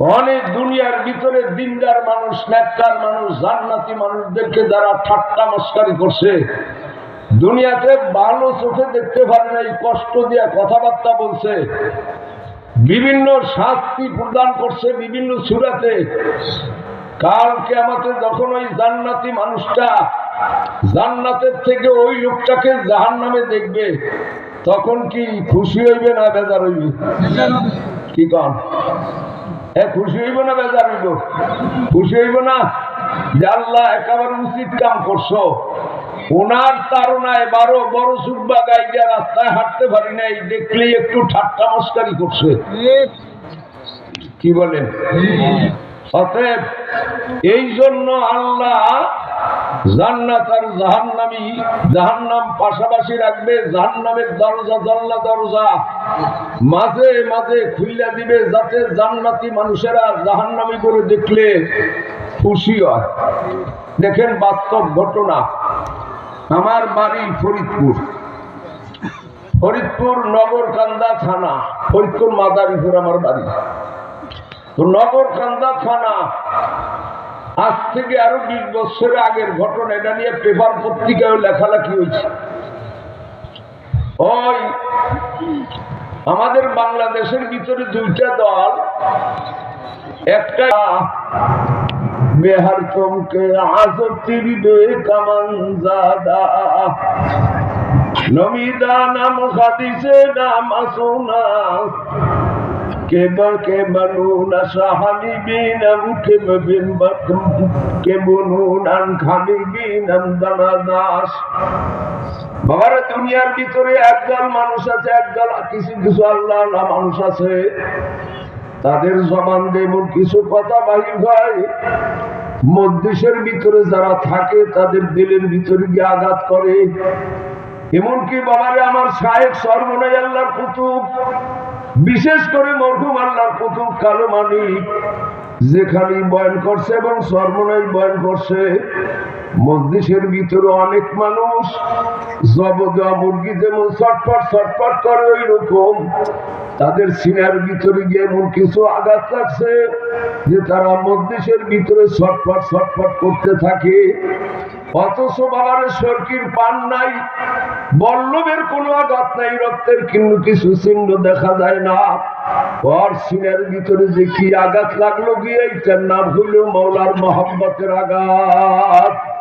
অনেক দুনিয়ার ভিতরে দিনদার মানুষ ন্যাক্কার মানুষ, জান্নাতি মানুষদেরকে যারা ঠাট্টা মস্কারি করছে, দুনিয়াতে ভালো চোখে দেখতে পারে না, এই কষ্ট দিয়ে কথাবার্তা বলছে। বিভিন্ন শাস্তি প্রদান করছে বিভিন্ন সুরাতে। কালকে আমাকে যখন ওই জান্নাতি মানুষটা জান্নাতের থেকে ওই লোকটাকে জাহান নামে দেখবে, তখন কি খুশি হইবে না বেজার হইবে? কি কন? খুশি হইব না বেজার হইব? খুশি হইব না? একেবারে উচিত কাম করছ। ওনার তারনায় বারো বড় সুব্বা গাইডে রাস্তায় হাঁটতে পারি নাই, দেখলেই একটু ঠাট্টা মস্কারি করছে। কি বলেন অতএব, এই জন্য আল্লাহ পাশাপাশি রাখবে জাহান্নামের মাঝে মাঝে দিবে যাতে জান্নাতি মানুষেরা জাহান্নামি করে দেখলে খুশি হয়। দেখেন বাস্তব ঘটনা। আমার বাড়ি ফরিদপুর। ফরিদপুর নগর কান্দা থানা, ফরিদপুর মাদারীপুর আমার বাড়ি। তো নগরকান্দা থানা আজ থেকে আরও বিশ বছরের আগের ঘটনা, এটা নিয়ে পেপার পত্রিকায় লেখালেখি হয়েছে। ওই আমাদের বাংলাদেশের ভিতরে দুইটা দল, একটা বেহার তোমকে আসতির বে নমিদা নাম খাদিসে নাম আসোনা يبنون صاحبين مكب بالبكر يبنون عن خالدين دناداس বাবারা দুনিয়ার ভিতরে একদল মানুষ আছে, একদল কিছু কিছু আল্লাহ আল্লাহ মানুষ আছে। তাদের জবান এমন কিছু কথা বাহির হয়। মধ্যেশের ভিতরে যারা থাকে, তাদের দিলের ভিতরে গিয়ে আঘাত করে। এমনকি বাবারে আমার সাহেব সর্বনাই আল্লাহর কুতুব, বিশেষ করে মরহুম আল্লাহর কুতুব কালো মানিক যেখানে বয়ন করছে এবং সর্বনাই বয়ন করছে মসজিদের ভিতরে অনেক মানুষ জব দেওয়া মুরগি যেমন ছটফট ছটফট করে ওই রকম তাদের সিনার ভিতরে গিয়ে এমন কিছু আঘাত লাগছে যে তারা মসজিদের ভিতরে ছটফট ছটফট করতে থাকে। অথচ বাবার সরকির পান নাই বল্লভের কোনো আঘাত নাই, রক্তের কিন্তু কিছু চিহ্ন দেখা যায় না। ওর সিনের ভিতরে যে কি আঘাত লাগল গিয়ে, এইটার নাম হইল মৌলার মোহাম্মতের আঘাত।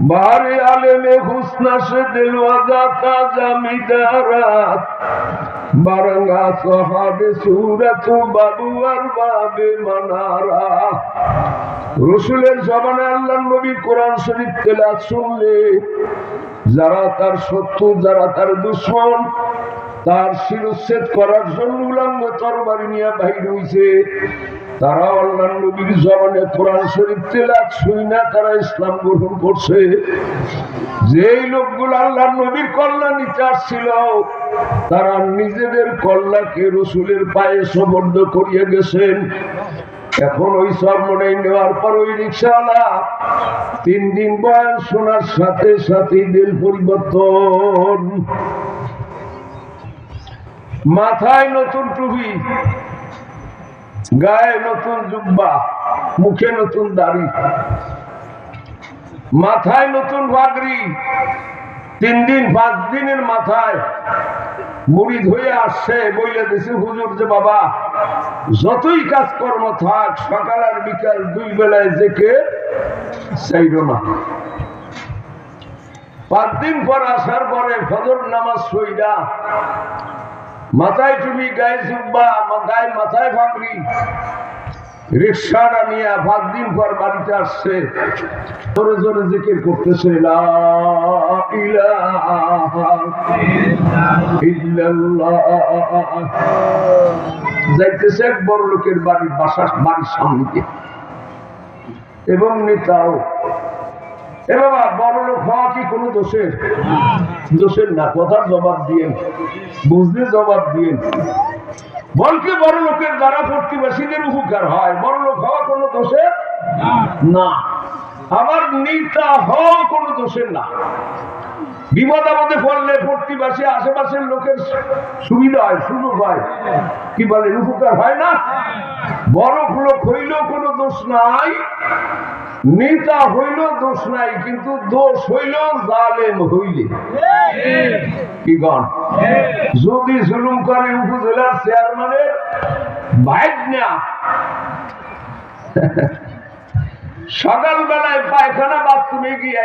বারে আলেমে হুসনা সে দিলওয়াজা তাজা মিদারাত বারঙ্গা সহাবে সুরত বাবু আর বাবে মানারা। রসুলের জবানে আল্লাহ নবী কোরআন শরীফ তেলাত শুনলে, যারা তার শত্রু, যারা তার দুশ্মন, তার শিরচ্ছেদ করার জন্য উলঙ্গ তরবারি নিয়ে বাহির হইছে। তারা আল্লাহ নবীর জবানে কোরআন শরীফ তেলাত শুই না, তারা ইসলাম গ্রহণ করছে। যেই লোকগুলো আল্লাহ নবীর কল্যাণ নিতে আসছিল, তারা নিজেদের কল্যাণকে রসুলের পায়ে সমর্দ করিয়ে গেছেন। এখন ওই সর্বনাই নেওয়ার পর ওই রিক্সাওয়ালা তিন দিন বয়স শোনার সাথে সাথে দিল পরিবর্তন। মাথায় নতুন টুপি গায়ে নতুন জুব্বা, মুখে নতুন দাড়ি, মাথায় নতুন ভাগরি তিন দিন, পাঁচ দিনের মাথায় মুড়ি ধুয়ে আসছে। বইলে দিছি হুজুর যে বাবা, যতই কাজকর্ম থাক, সকাল আর বিকাল দুই বেলায় জেকে চাইল না। পাঁচ দিন পর আসার পরে ফজর নামাজ সইডা মাথায় টুপি গায়ে জুব্বা গায়ে মাথায় ভাবরি রিক্সাটা নিয়ে পাঁচ দিন পর বাড়িতে আসছে। জোরে জোরে জিকির করতেছে যাইতেছে এক বড় লোকের বাড়ির বাসা, বাড়ির সামনে। এবং নেতাও এ বাবা, বড় লোক হওয়া কি কোনো দোষের? দোষের না, কথার জবাব দিয়েন, বুঝলে জবাব দিয়েন। বলকে বড় লোকের দ্বারা প্রতিবাসীদের উপকার হয়, বড় লোক হওয়া কোনো দোষের? না। আবার নেতা হওয়া কোনো দোষের না। বিপদ আপদে পড়লে প্রতিবাসী আশেপাশের লোকের সুবিধা হয়, সুযোগ হয়। কি বলে উপকার হয় না? বড় লোক হইলেও কোনো দোষ নাই, নেতা হইলেও দোষ নাই, কিন্তু দোষ হইলেও জালেম হইলে। কি গণ যদি জুলুম করে উপজেলার চেয়ারম্যানের বাইক না সকালবেলায় পায়খানা বাথরুমে গিয়ে